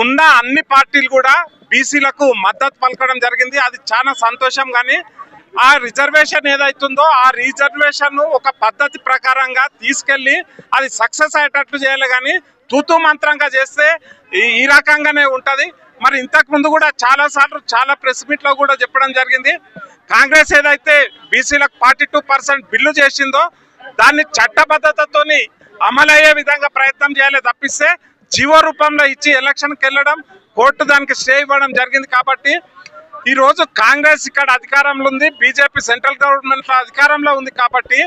ఉన్న అన్ని పార్టీలు కూడా బీసీలకు మద్దతు పలకడం జరిగింది. అది చాలా సంతోషం కానీ ఆ రిజర్వేషన్ ఏదైతుందో ఆ రిజర్వేషన్ ఒక పద్ధతి ప్రకారంగా తీసుకెళ్ళి అది సక్సెస్ అయ్యేటట్లు చేయాలి కానీ తూతూ మంత్రంగా చేస్తే ఈ- రకంగానే ఉంటుంది. మరి ఇంతకు ముందు కూడా చాలా సార్లు చాలా ప్రెస్ మీట్లో కూడా చెప్పడం జరిగింది. కాంగ్రెస్ ఏదైతే బీసీలకు ఫార్టీ టూ పర్సెంట్ బిల్లు చేసిందో దాన్ని చట్టబద్ధతతోని అమలయ్యే విధంగా ప్రయత్నం చేయాలి తప్పిస్తే జీవో రూపంలో ఇచ్చి ఎలక్షన్కి వెళ్ళడం కోర్టు దానికి స్టే ఇవ్వడం జరిగింది కాబట్టి ఈ రోజు కాంగ్రెస్ ఇక్కడ అధికారంలో ఉంది బీజేపీ సెంట్రల్ గవర్నమెంట్లో అధికారంలో ఉంది కాబట్టి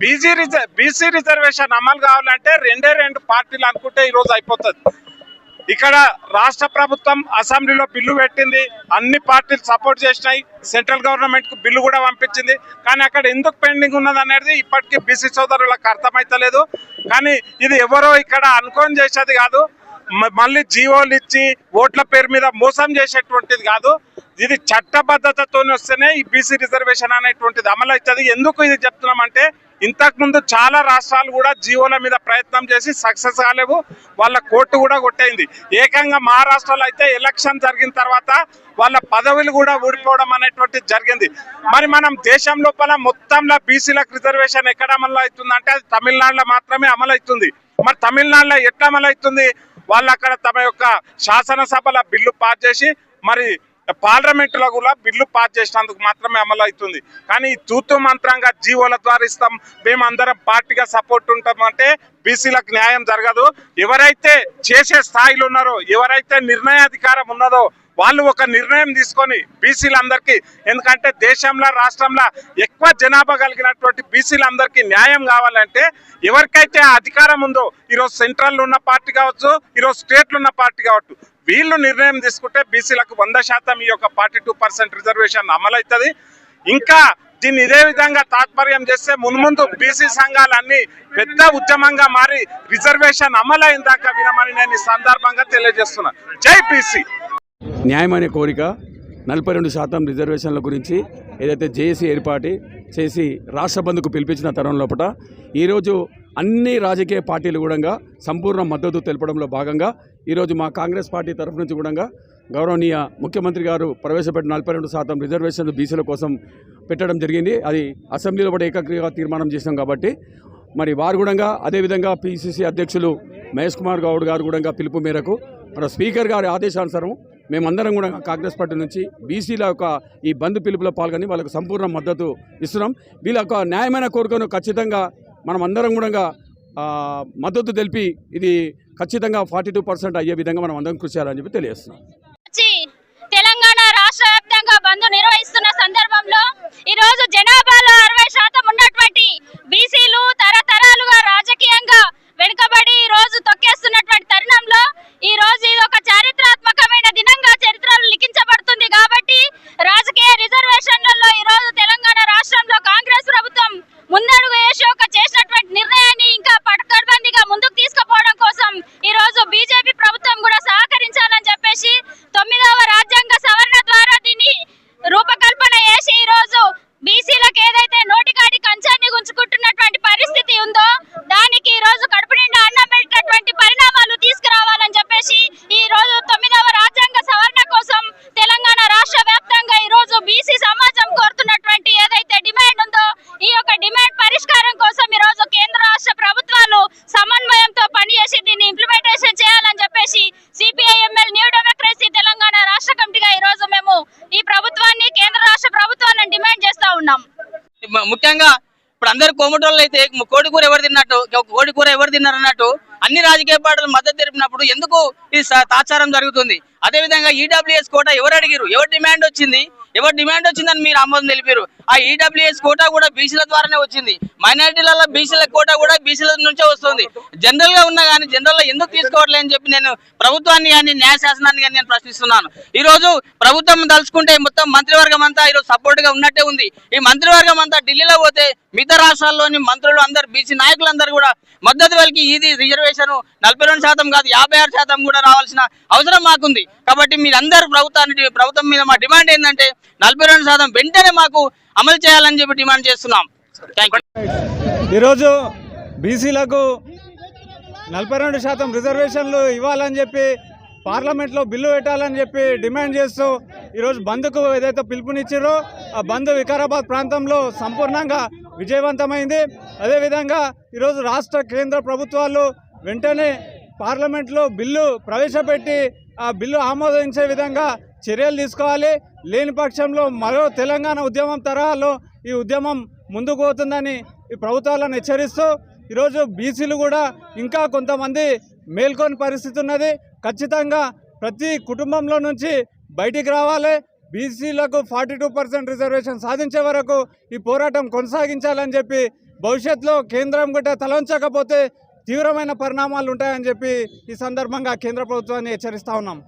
బీజీ రిజర్వ్ బీసీ రిజర్వేషన్ అమలు కావాలంటే రెండే రెండు పార్టీలు అనుకుంటే ఈ రోజు అయిపోతుంది. ఇక్కడ రాష్ట్ర ప్రభుత్వం అసెంబ్లీలో బిల్లు పెట్టింది. అన్ని పార్టీలు సపోర్ట్ చేసినాయి. సెంట్రల్ గవర్నమెంట్కు బిల్లు కూడా పంపించింది. కానీ అక్కడ ఎందుకు పెండింగ్ ఉన్నది అనేది ఇప్పటికీ బీసీ సోదరులకు అర్థమైతలేదు. కానీ ఇది ఎవరో ఇక్కడ అనుకోని చేసేది కాదు. మళ్ళీ జీవోలు ఇచ్చి ఓట్ల పేరు మీద మోసం చేసేటువంటిది కాదు. ఇది చట్టబద్ధతతో వస్తేనే ఈ బీసీ రిజర్వేషన్ అనేటువంటిది అమలు అవుతుంది. ఎందుకు ఇది చెప్తున్నామంటే ఇంతకు ముందు చాలా రాష్ట్రాలు కూడా జీవోల మీద ప్రయత్నం చేసి సక్సెస్ కాలేవు. వాళ్ళ కోర్టు కూడా కొట్టేయింది ఏకంగా మహారాష్ట్రలో అయితే ఎలక్షన్ జరిగిన తర్వాత వాళ్ళ పదవులు కూడా ఊడిపోవడం అనేటువంటిది జరిగింది. మరి మనం దేశం లోపల మొత్తంలో బీసీలకు రిజర్వేషన్ ఎక్కడ అమలు అవుతుందంటే అది తమిళనాడులో మాత్రమే అమలు అవుతుంది. మరి తమిళనాడులో ఎట్లా అమలు అవుతుంది? వాళ్ళు అక్కడ తమ యొక్క శాసనసభల బిల్లు పాస్ చేసి మరి పార్లమెంట్లో కూడా బిల్లు పాస్ చేసినందుకు మాత్రమే అమలు అవుతుంది. కానీ తూతు మంత్రంగా జీవోల ద్వారా ఇస్తాం మేము అందరం పార్టీగా సపోర్ట్ ఉంటాం అంటే బీసీలకు న్యాయం జరగదు. ఎవరైతే చేసే స్థాయిలో ఉన్నారో ఎవరైతే నిర్ణయాధికారం ఉన్నదో వాళ్ళు ఒక నిర్ణయం తీసుకొని బీసీలందరికీ ఎందుకంటే దేశంలో రాష్ట్రంలో ఎక్కువ జనాభా కలిగినటువంటి బీసీలందరికీ న్యాయం కావాలంటే ఎవరికైతే అధికారం ఉందో ఈరోజు సెంట్రల్ ఉన్న పార్టీ కావచ్చు ఈరోజు స్టేట్లు ఉన్న పార్టీ కావచ్చు వీళ్ళు నిర్ణయం తీసుకుంటే బీసీలకు వంద శాతం ఈ యొక్క ఫార్టీ టూ పర్సెంట్ రిజర్వేషన్ అమలవుతుంది. ఇంకా దీన్ని ఇదే విధంగా తాత్పర్యం చేస్తే మున్ముందు బీసీ సంఘాలన్నీ పెద్ద ఉద్యమంగా మారి రిజర్వేషన్ అమలైన దాకా వినమని నేను ఈ సందర్భంగా తెలియజేస్తున్నాను జై బీసీ! న్యాయమనే కోరిక నలభై రెండు శాతం రిజర్వేషన్ల గురించి ఏదైతే జేఏసీ ఏర్పాటు చేసి రాష్ట్ర బంధుకు పిలిపించిన తరుణం లోపల ఈరోజు అన్ని రాజకీయ పార్టీలు కూడా సంపూర్ణ మద్దతు తెలపడంలో భాగంగా ఈరోజు మా కాంగ్రెస్ పార్టీ తరఫు నుంచి కూడా గౌరవనీయ ముఖ్యమంత్రి గారు ప్రవేశపెట్టిన నలభై రెండు శాతం రిజర్వేషన్లు బీసీల కోసం పెట్టడం జరిగింది. అది అసెంబ్లీలో కూడా ఏకగ్రీగా తీర్మానం చేసినాం కాబట్టి మరి వారు కూడా అదేవిధంగా పిసిసి అధ్యక్షులు మహేష్ కుమార్ గౌడ్ గారు కూడా పిలుపు మేరకు మన స్పీకర్ గారి ఆదేశానుసారం మేమందరం కూడా కాంగ్రెస్ పార్టీ నుంచి బీసీల యొక్క ఈ బంద్ పిలుపులో పాల్గొని వాళ్ళకు సంపూర్ణ మద్దతు ఇస్తున్నాం. వీళ్ళ యొక్క న్యాయమైన కోరికను ఖచ్చితంగా మనం అందరం కూడా మద్దతు తెలిపి ఇది ఖచ్చితంగా ఫార్టీ టూ పర్సెంట్ అయ్యే విధంగా మనం అందరం కృషి చేయాలని చెప్పి తెలియజేస్తున్నాం. తెలంగాణ రాష్ట్ర వ్యాప్తంగా బంద్ నిర్వహిస్తున్న సందర్భంలో ఈ రోజు జనాభాలో అరవై శాతం ఉన్నటువంటి బీసీలు తరతరాలుగా రాజకీయంగా వెనుకబడి ఈ రోజు తొక్కేస్తున్నటువంటి తరుణంలో ఈ రోజు ఇది ఒక చారిత్రాత్మకమైన దినంగా చరిత్రలో లిఖించబడుతుంది కాబట్టి రాజకీయ రిజర్వేషన్లలో ఈ రోజు తెలంగాణ రాష్ట్రంలో కాంగ్రెస్ ప్రభుత్వం ముందడుగు వేసి ఒక చేసినటువంటి నిర్ణయాన్ని ఇంకా పకడ్బందీగా ముందుకు తీసుకుపోవడం కోసం ఈ రోజు బీజేపీ ప్రభుత్వం కూడా సహకరించాలని చెప్పేసి తొమ్మిదవ రాజ్యాంగ సవరణ ద్వారా దీన్ని రూపకల్పన చేసి ఈ రోజు బీసీలకు ఏదైతే నోటికాడి కంచాన్ని గుంజుకుంటున్నటువంటి పరిస్థితి ఉందో దానికి ఈ రోజు కడుపు నిండా అన్నం పెట్టినటువంటి పరిణామాలు తీసుకురావాలని చెప్పేసి ఈ రోజు తొమ్మిదవ రాజ్యాంగ సవరణ కోసం తెలంగాణ రాష్ట్ర వ్యాప్తంగా ఈ రోజు బీసీ సమాజం కోరుతున్నటువంటి ఏదైతే డిమాండ్ ఉందో ఈ యొక్క డిమాండ్ పరిష్కారం కోసం ఈ రోజు కేంద్ర రాష్ట్ర ప్రభుత్వాలు సమన్వయంతో పనిచేసి దీన్ని ఇంప్లిమెంటేషన్ చేయాలని చెప్పేసి సిపిఐఎంఎల్ న్యూ డెమోక్రసీ తెలంగాణ రాష్ట్ర కమిటీగా ఈ రోజు మేము ఈ ప్రభుత్వాన్ని కేంద్ర రాష్ట్ర ప్రభుత్వాలను డిమాండ్ చేస్తా ఉన్నాం మ- ముఖ్యంగా ఇప్పుడు అయితే కోడి కూర ఎవరు తిన్నట్టు? కోడి కూర ఎవరు తిన్నారు అన్నట్టు అన్ని రాజకీయ పార్టీలు మద్దతు తెలిపినప్పుడు ఎందుకు ఇది తాచారం జరుగుతుంది? అదే విధంగా ఈడబ్ల్యూఎస్ కోట ఎవరు అడిగారు ఎవరు డిమాండ్ వచ్చింది? ఎవరు డిమాండ్ వచ్చిందని మీరు ఆమోదం తెలిపారు ఆ ఈడబ్ల్యూఎస్ కోటా కూడా బీసీల ద్వారానే వచ్చింది. మైనారిటీలలో బీసీల కోటా కూడా బీసీల నుంచే వస్తుంది. జనరల్గా ఉన్నా కానీ జనరల్లో ఎందుకు తీసుకోవట్లే అని చెప్పి నేను ప్రభుత్వాన్ని కానీ న్యాయ శాసనాన్ని కానీ నేను ప్రశ్నిస్తున్నాను. ఈ రోజు ప్రభుత్వం తలుచుకుంటే మొత్తం మంత్రివర్గం అంతా ఈరోజు సపోర్ట్గా ఉన్నట్టే ఉంది. ఈ మంత్రివర్గం అంతా ఢిల్లీలో పోతే మిగతా రాష్ట్రాల్లోని మంత్రులు అందరు బీసీ నాయకులందరూ కూడా మద్దతు వాళ్ళకి ఇది రిజర్వేషన్ నలభై రెండు శాతం కాదు యాభై ఆరు శాతం కూడా రావాల్సిన అవసరం మాకుంది. కాబట్టి మీరందరూ ప్రభుత్వాన్ని ప్రభుత్వం మీద మా డిమాండ్ ఏంటంటే నలభై రెండు శాతం వెంటనే మాకు అమలు చేయాలని చెప్పి డిమాండ్ చేస్తున్నాం. ఈరోజు బీసీలకు నలభై రెండు శాతం రిజర్వేషన్లు ఇవ్వాలని చెప్పి పార్లమెంట్లో బిల్లు పెట్టాలని చెప్పి డిమాండ్ చేస్తూ ఈరోజు బంద్కు ఏదైతే పిలుపునిచ్చారో ఆ బంద్ వికారాబాద్ ప్రాంతంలో సంపూర్ణంగా విజయవంతమైంది. అదేవిధంగా ఈరోజు రాష్ట్ర కేంద్ర ప్రభుత్వాలు వెంటనే పార్లమెంట్లో బిల్లు ప్రవేశపెట్టి ఆ బిల్లు ఆమోదించే విధంగా చర్యలు తీసుకోవాలి. లేని పక్షంలో మరో తెలంగాణ ఉద్యమం తరహాలో ఈ ఉద్యమం ముందుకు పోతుందని ఈ ప్రభుత్వాలను హెచ్చరిస్తూ ఈరోజు బీసీలు కూడా ఇంకా కొంతమంది మేల్కొని పరిస్థితి ఉన్నది. ఖచ్చితంగా ప్రతి కుటుంబంలో నుంచి బయటికి రావాలి. బీసీలకు ఫార్టీ టూ పర్సెంట్ రిజర్వేషన్ సాధించే వరకు ఈ పోరాటం కొనసాగించాలని చెప్పి భవిష్యత్తులో కేంద్రం కూడా తలంచకపోతే తీవ్రమైన పరిణామాలు ఉంటాయని చెప్పి ఈ సందర్భంగా కేంద్ర ప్రభుత్వాన్ని హెచ్చరిస్తా ఉన్నాం.